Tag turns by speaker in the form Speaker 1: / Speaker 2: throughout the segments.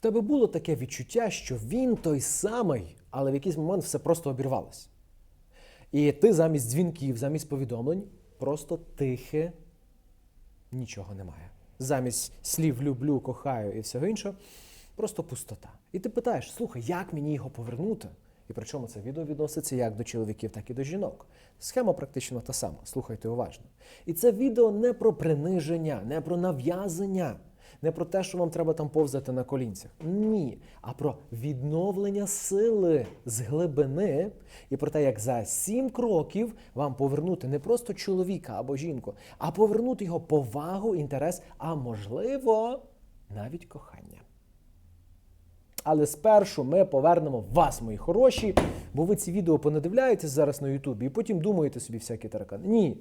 Speaker 1: тебе було таке відчуття, що він той самий, але в якийсь момент все просто обірвалося. І ти замість дзвінків, замість повідомлень, просто тихе, нічого немає. Замість слів люблю, кохаю і всього іншого, просто пустота. І ти питаєш: слухай, як мені його повернути? І причому це відео відноситься як до чоловіків, так і до жінок. Схема практично та сама. Слухайте уважно. І це відео не про приниження, не про нав'язання, не про те, що вам треба там повзати на колінцях. Ні, а про відновлення сили з глибини і про те, як за сім кроків вам повернути не просто чоловіка або жінку, а повернути його повагу, інтерес, а можливо, навіть кохання. Але спершу ми повернемо вас, мої хороші, бо ви ці відео понадивляєтесь зараз на Ютубі і потім думаєте собі всякі таракани. Ні.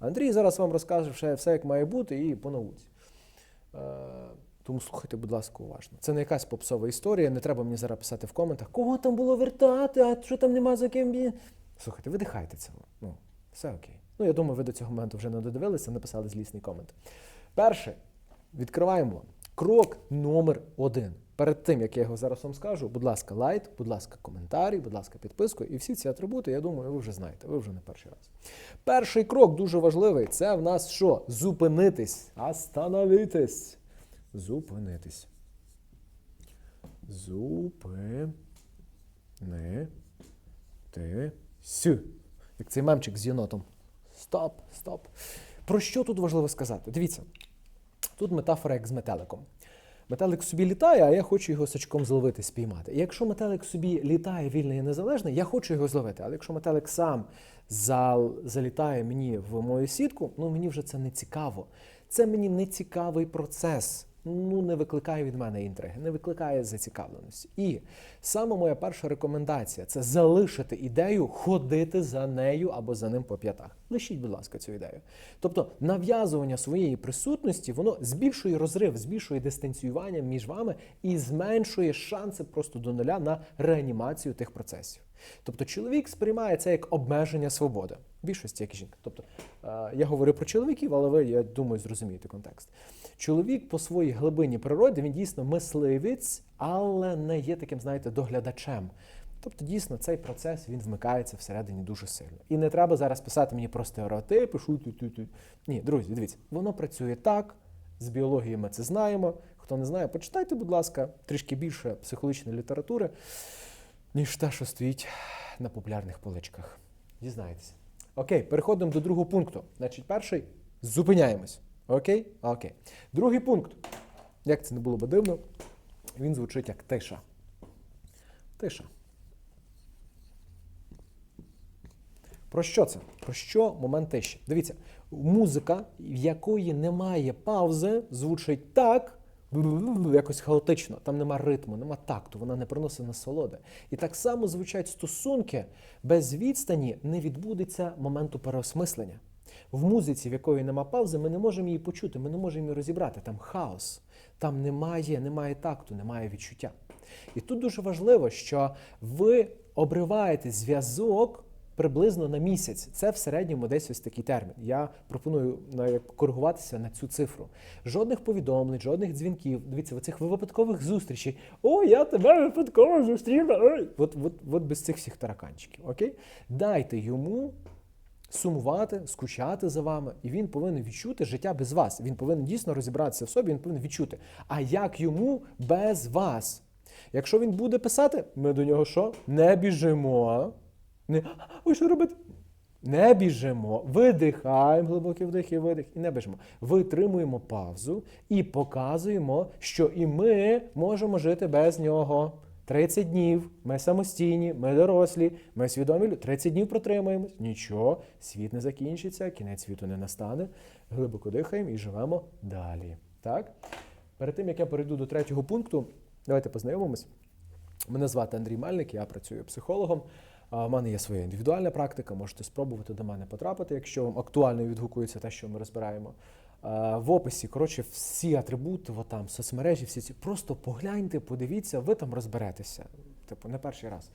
Speaker 1: Андрій зараз вам розкаже все, як має бути, і по науці. Е, тому слухайте, будь ласка, уважно. Це не якась попсова історія, не треба мені зараз писати в коментах, кого там було вертати, а що там нема за ким. він. Слухайте, видихайте це. Ну, все окей. Ну, я думаю, ви до цього моменту вже не додивилися, написали злісний комент. Перше, відкриваємо крок номер один. Перед тим, як я його зараз вам скажу, будь ласка, лайк, будь ласка, коментарі, будь ласка, підписку. І всі ці атрибути, я думаю, ви вже знаєте, ви вже не перший раз. Перший крок дуже важливий. Це в нас що? Зупинитись. Остановитись. Зупинитись. Зупинитись. Як цей мемчик з єнотом. Стоп, стоп. Про що тут важливо сказати? Дивіться, тут метафора як з метеликом. Метелик собі літає, а я хочу його сачком зловити, спіймати. І якщо метелик собі літає вільний і незалежний, я хочу його зловити. Але якщо метелик сам зал, залітає мені в мою сітку, ну мені вже це не цікаво. Це мені не цікавий процес. Ну, не викликає від мене інтриги, не викликає зацікавленості. І саме моя перша рекомендація це залишити ідею, ходити за нею або за ним по п'ятах. Лишіть, будь ласка, цю ідею. Тобто нав'язування своєї присутності, воно збільшує розрив, збільшує дистанціювання між вами і зменшує шанси просто до нуля на реанімацію тих процесів. Тобто чоловік сприймає це як обмеження свободи. Більшості, як і жінка. Тобто е, я говорю про чоловіків, але ви, я думаю, зрозумієте контекст. Чоловік по своїй глибині природи він дійсно мисливець, але не є таким, знаєте, доглядачем. Тобто, дійсно, цей процес він вмикається всередині дуже сильно. І не треба зараз писати мені про стереотипи, шу ту ту Ні, друзі, дивіться, воно працює так. З біології ми це знаємо. Хто не знає, почитайте, будь ласка, трішки більше психологічної літератури, ніж те, що стоїть на популярних поличках. Дізнаєтеся. Окей, переходимо до другого пункту. Значить, перший зупиняємось. Окей? Окей. Другий пункт. Як це не було би дивно, він звучить як тиша. Тиша. Про що це? Про що момент тиші? Дивіться, музика, в якої немає паузи, звучить так, якось хаотично, там нема ритму, нема такту, вона не приносить насолоди. І так само звучать стосунки, без відстані не відбудеться моменту переосмислення. В музиці, в якої нема паузи, ми не можемо її почути, ми не можемо її розібрати. Там хаос, там немає, немає такту, немає відчуття. І тут дуже важливо, що ви обриваєте зв'язок приблизно на місяць. Це в середньому десь ось такий термін. Я пропоную коригуватися на цю цифру. Жодних повідомлень, жодних дзвінків. Дивіться, оцих випадкових зустрічей. О, я тебе випадково зустріла. От, от, от без цих всіх тараканчиків. Окей? Дайте йому сумувати, скучати за вами, і він повинен відчути життя без вас. Він повинен дійсно розібратися в собі, він повинен відчути. А як йому без вас? Якщо він буде писати, ми до нього що? Не біжимо. Не, ой, що робити? Не біжимо, видихаємо глибокий вдих і видих, і не біжимо. Витримуємо паузу і показуємо, що і ми можемо жити без нього. 30 днів, ми самостійні, ми дорослі, ми свідомі. 30 днів протримаємось. Нічого, світ не закінчиться, кінець світу не настане. Глибоко дихаємо і живемо далі. Так? Перед тим як я перейду до третього пункту, давайте познайомимось. Мене звати Андрій Мельник, я працюю психологом. У мене є своя індивідуальна практика, можете спробувати до мене потрапити, якщо вам актуально відгукується те, що ми розбираємо. В описі, коротше, всі атрибути, от там, соцмережі, всі ці. Просто погляньте, подивіться, ви там розберетеся. Типу, не перший раз.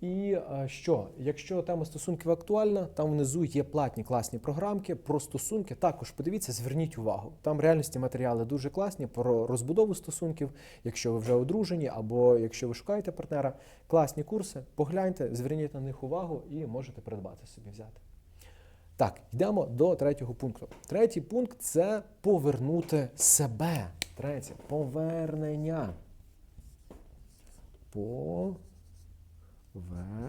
Speaker 1: І що, якщо тема стосунків актуальна, там внизу є платні класні програмки про стосунки. Також подивіться, зверніть увагу. Там в реальності матеріали дуже класні про розбудову стосунків, якщо ви вже одружені, або якщо ви шукаєте партнера. Класні курси, погляньте, зверніть на них увагу і можете придбати собі взяти. Так, йдемо до третього пункту. Третій пункт це повернути себе. Третє повернення. Повернення.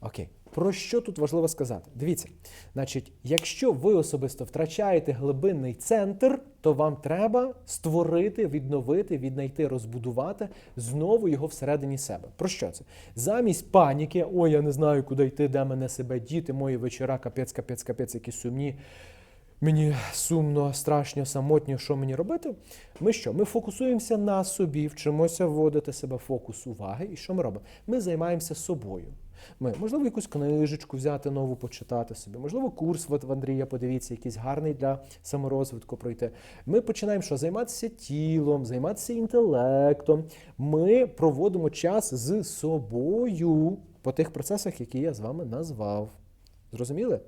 Speaker 1: Окей. Про що тут важливо сказати? Дивіться, значить, якщо ви особисто втрачаєте глибинний центр, то вам треба створити, відновити, віднайти, розбудувати знову його всередині себе. Про що це? Замість паніки, ой, я не знаю, куди йти, де мене себе діти, мої вечора, капець, капець, капець, які сумні. Мені сумно, страшно, самотньо, що мені робити? Ми що? Ми фокусуємося на собі, вчимося вводити себе в фокус уваги. І що ми робимо? Ми займаємося собою. Ми, можливо, якусь книжечку взяти нову, почитати собі, можливо, курс от в Андрія, подивіться, якийсь гарний для саморозвитку пройти. Ми починаємо що? Займатися тілом, займатися інтелектом. Ми проводимо час з собою по тих процесах, які я з вами назвав. Зрозуміли?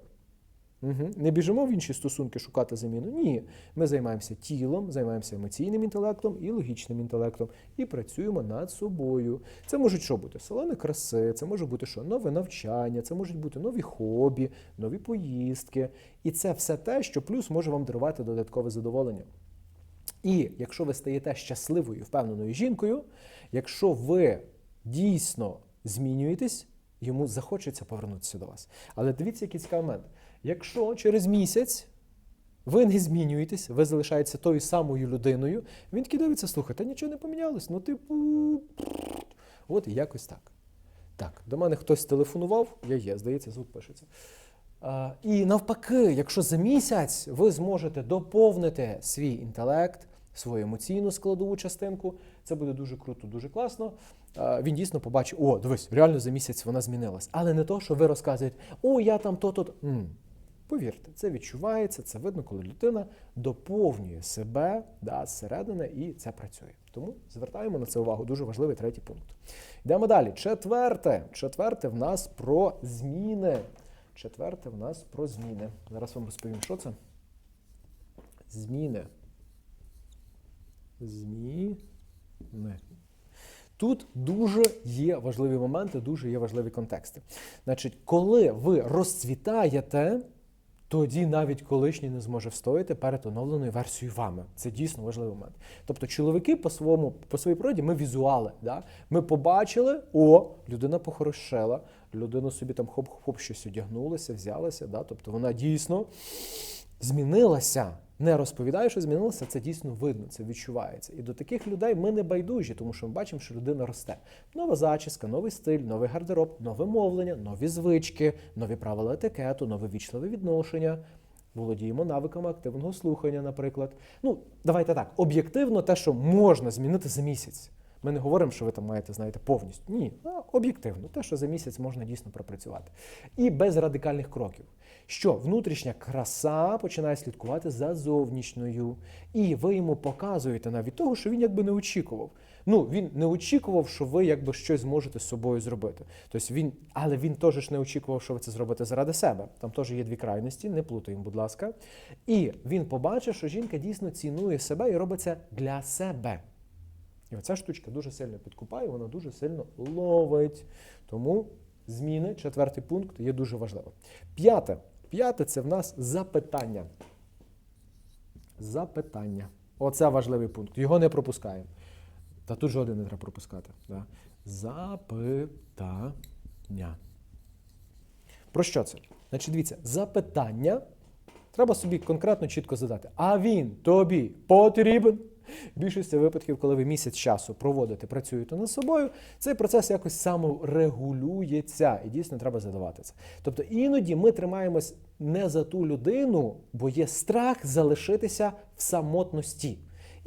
Speaker 1: Угу. Не біжимо в інші стосунки шукати заміну. Ні. Ми займаємося тілом, займаємося емоційним інтелектом і логічним інтелектом і працюємо над собою. Це можуть що бути? Салони краси, це може бути що? Нове навчання, це можуть бути нові хобі, нові поїздки. І це все те, що плюс може вам дарувати додаткове задоволення. І якщо ви стаєте щасливою, впевненою жінкою, якщо ви дійсно змінюєтесь, йому захочеться повернутися до вас. Але дивіться, який цікавий момент. Якщо через місяць ви не змінюєтесь, ви залишаєтеся тою самою людиною, він такий дивиться, слухай, та нічого не помінялось. Ну, типу, от і якось так. Так, до мене хтось телефонував, я є, здається, звук пишеться. А, і навпаки, якщо за місяць ви зможете доповнити свій інтелект, свою емоційну складову частинку, це буде дуже круто, дуже класно. А, він дійсно побачить, о, дивись, реально за місяць вона змінилась. Але не то, що ви розказуєте, о, я там то-то. Повірте, це відчувається, це видно, коли людина доповнює себе да, зсередини і це працює. Тому звертаємо на це увагу. Дуже важливий третій пункт. Йдемо далі. Четверте. Четверте в нас про зміни. Четверте в нас про зміни. Зараз вам розповім, що це. Зміни. Зміни. Тут дуже є важливі моменти, дуже є важливі контексти. Значить, коли ви розцвітаєте, тоді навіть колишній не зможе встояти перед оновленою версією вами. Це дійсно важливий момент. Тобто, чоловіки по своєму по своїй природі ми візуали. Да? Ми побачили, о, людина похорошела, людина собі там хоп-хоп щось одягнулася, взялася. Да? Тобто вона дійсно змінилася. Не розповідаю, що змінилося, це дійсно видно, це відчувається. І до таких людей ми не байдужі, тому що ми бачимо, що людина росте. Нова зачіска, новий стиль, новий гардероб, нове мовлення, нові звички, нові правила етикету, нове вічливе відношення. Володіємо навиками активного слухання, наприклад. Ну, давайте так, об'єктивно, те, що можна змінити за місяць. Ми не говоримо, що ви там маєте, знаєте, повністю. Ні, об'єктивно, те, що за місяць можна дійсно пропрацювати. І без радикальних кроків. Що внутрішня краса починає слідкувати за зовнішньою. І ви йому показуєте навіть того, що він якби не очікував. Ну, він не очікував, що ви якби щось зможете з собою зробити. Тобто він, але він теж не очікував, що ви це зробите заради себе. Там теж є дві крайності, не плутаємо, будь ласка. І він побачив, що жінка дійсно цінує себе і робить це для себе. І оця штучка дуже сильно підкупає, вона дуже сильно ловить. Тому зміни, четвертий пункт, є дуже важливим. П'яте. П'яте це в нас запитання. Запитання. Оце важливий пункт. Його не пропускаємо. Та тут жоден не треба пропускати. Да? Запитання. Про що це? Значить, дивіться, запитання треба собі конкретно чітко задати. А він тобі потрібен? Більшості випадків, коли ви місяць часу проводите, працюєте над собою, цей процес якось саморегулюється. І дійсно треба задавати це. Тобто іноді ми тримаємось не за ту людину, бо є страх залишитися в самотності.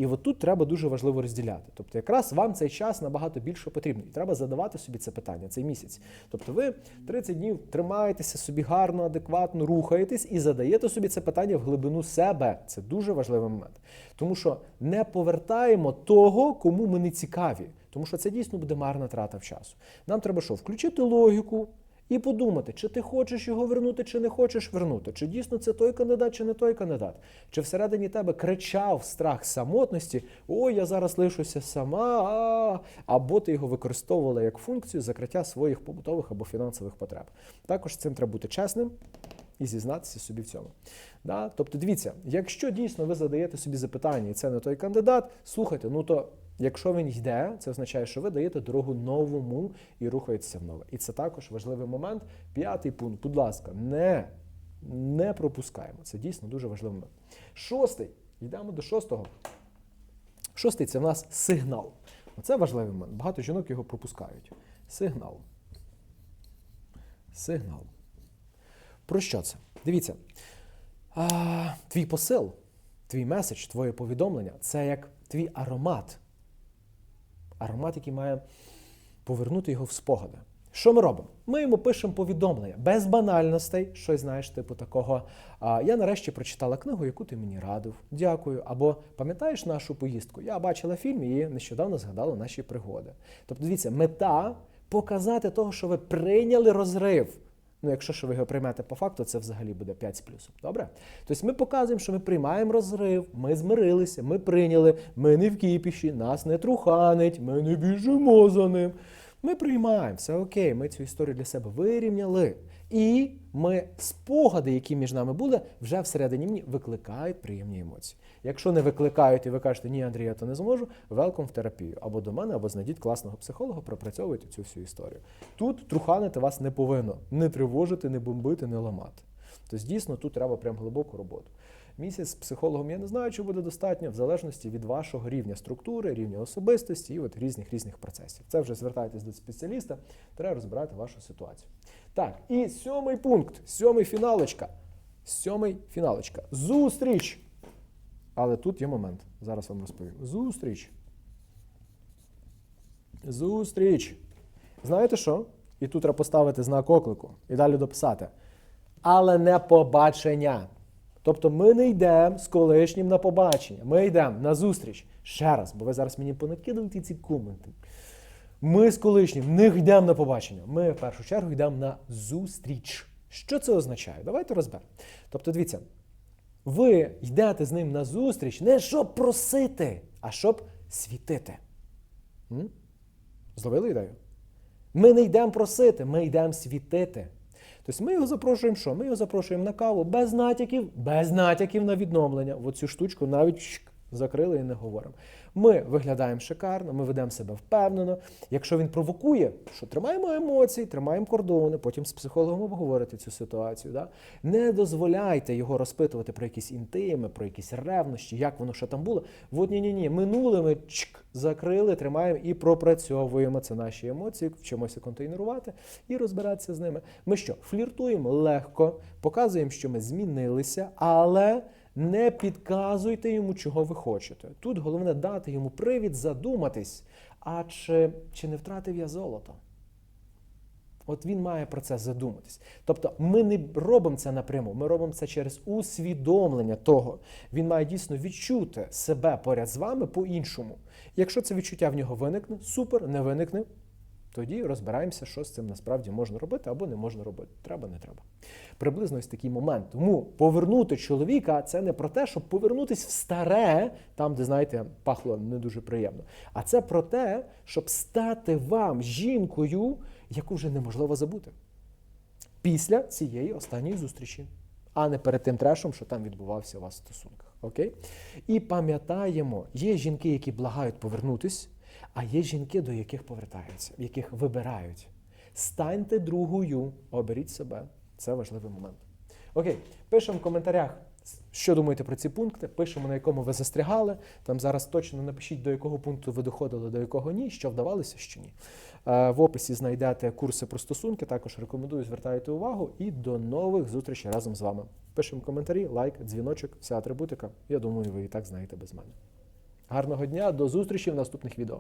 Speaker 1: І от тут треба дуже важливо розділяти. Тобто, якраз вам цей час набагато більше потрібний. І треба задавати собі це питання, цей місяць. Тобто, ви 30 днів тримаєтеся собі гарно, адекватно, рухаєтесь і задаєте собі це питання в глибину себе. Це дуже важливий момент. Тому що не повертаємо того, кому ми не цікаві. Тому що це дійсно буде марна трата в часу. Нам треба що? Включити логіку, і подумати, чи ти хочеш його вернути, чи не хочеш вернути, чи дійсно це той кандидат, чи не той кандидат, чи всередині тебе кричав страх самотності, ой, я зараз лишуся сама, або ти його використовувала як функцію закриття своїх побутових або фінансових потреб. Також з цим треба бути чесним. І зізнатися собі в цьому. Да? Тобто, дивіться, якщо дійсно ви задаєте собі запитання, і це не той кандидат, слухайте, ну то Якщо він йде, це означає, що ви даєте дорогу новому і рухаєтеся в нове. І це також важливий момент. П'ятий пункт, будь ласка, не не пропускаємо. Це дійсно дуже важливий момент. Шостий. Йдемо до шостого. Шостий це в нас сигнал. Це важливий момент. Багато жінок його пропускають. Сигнал. Сигнал. Про що це? Дивіться. А, Твій посил, твій меседж, твоє повідомлення це як твій аромат аромат, який має повернути його в спогади. Що ми робимо? Ми йому пишемо повідомлення без банальностей, щось знаєш, типу такого. Я нарешті прочитала книгу, яку ти мені радив. Дякую. Або пам'ятаєш нашу поїздку? Я бачила фільм і нещодавно згадала наші пригоди. Тобто, дивіться, мета показати того, що ви прийняли розрив. Ну, якщо що ви його приймете по факту, це взагалі буде 5 з плюсом. Добре? Тобто ми показуємо, що ми приймаємо розрив, ми змирилися, ми прийняли, ми не в кіпіші, нас не труханить, ми не біжимо за ним. Ми приймаємо, все окей, ми цю історію для себе вирівняли. І ми спогади, які між нами були, вже всередині мені викликають приємні емоції. Якщо не викликають і ви кажете, ні, Андрій, я то не зможу, велком в терапію. Або до мене, або знайдіть класного психолога, пропрацьовуйте цю всю історію. Тут труханити вас не повинно, не тривожити, не бомбити, не ламати. Тобто, дійсно, тут треба прям глибоку роботу. Місяць з психологом я не знаю, чи буде достатньо, в залежності від вашого рівня структури, рівня особистості і от різних різних процесів. Це вже звертайтесь до спеціаліста, треба розбирати вашу ситуацію. Так, і сьомий пункт, сьомий фіналочка. Сьомий фіналочка. Зустріч! Але тут є момент. Зараз вам розповім. Зустріч. Зустріч. Знаєте що? І тут треба поставити знак оклику і далі дописати. Але не побачення. Тобто ми не йдемо з колишнім на побачення. Ми йдемо на зустріч. Ще раз, бо ви зараз мені понакидуєте ці коменти. Ми з колишнім не йдемо на побачення. Ми в першу чергу йдемо на зустріч. Що це означає? Давайте розберемо. Тобто, дивіться, ви йдете з ним на зустріч не щоб просити, а щоб світити. М? Зловили ідею? Ми не йдемо просити, ми йдемо світити. Тобто ми його запрошуємо що? Ми його запрошуємо на каву без натяків, без натяків на відновлення. Оцю штучку навіть закрили і не говоримо. Ми виглядаємо шикарно, ми ведемо себе впевнено. Якщо він провокує, що тримаємо емоції, тримаємо кордони, потім з психологом обговорити цю ситуацію. Да? Не дозволяйте його розпитувати про якісь інтими, про якісь ревнощі, як воно що там було. От ні, ні, ні, минуле ми чк, закрили, тримаємо і пропрацьовуємо це наші емоції, вчимося контейнерувати і розбиратися з ними. Ми що? Фліртуємо легко, показуємо, що ми змінилися, але. Не підказуйте йому, чого ви хочете. Тут головне дати йому привід задуматись, а чи, чи не втратив я золото? От він має про це задуматись. Тобто ми не робимо це напряму, ми робимо це через усвідомлення того. Він має дійсно відчути себе поряд з вами по-іншому. Якщо це відчуття в нього виникне, супер, не виникне, тоді розбираємося, що з цим насправді можна робити або не можна робити. Треба, не треба. Приблизно ось такий момент. Тому повернути чоловіка це не про те, щоб повернутись в старе, там, де, знаєте, пахло не дуже приємно. А це про те, щоб стати вам жінкою, яку вже неможливо забути. Після цієї останньої зустрічі, а не перед тим трешом, що там відбувався у вас в стосунках. Окей? І пам'ятаємо, є жінки, які благають повернутись. А є жінки, до яких повертаються, яких вибирають. Станьте другою, оберіть себе. Це важливий момент. Окей, пишемо в коментарях, що думаєте про ці пункти. Пишемо, на якому ви застрягали. Там зараз точно напишіть, до якого пункту ви доходили, до якого ні, що вдавалося, що ні. Е, в описі знайдете курси про стосунки. Також рекомендую звертайте увагу і до нових зустрічей разом з вами. Пишемо коментарі, лайк, дзвіночок, вся атрибутика. Я думаю, ви і так знаєте без мене. Гарного дня, до зустрічі в наступних відео.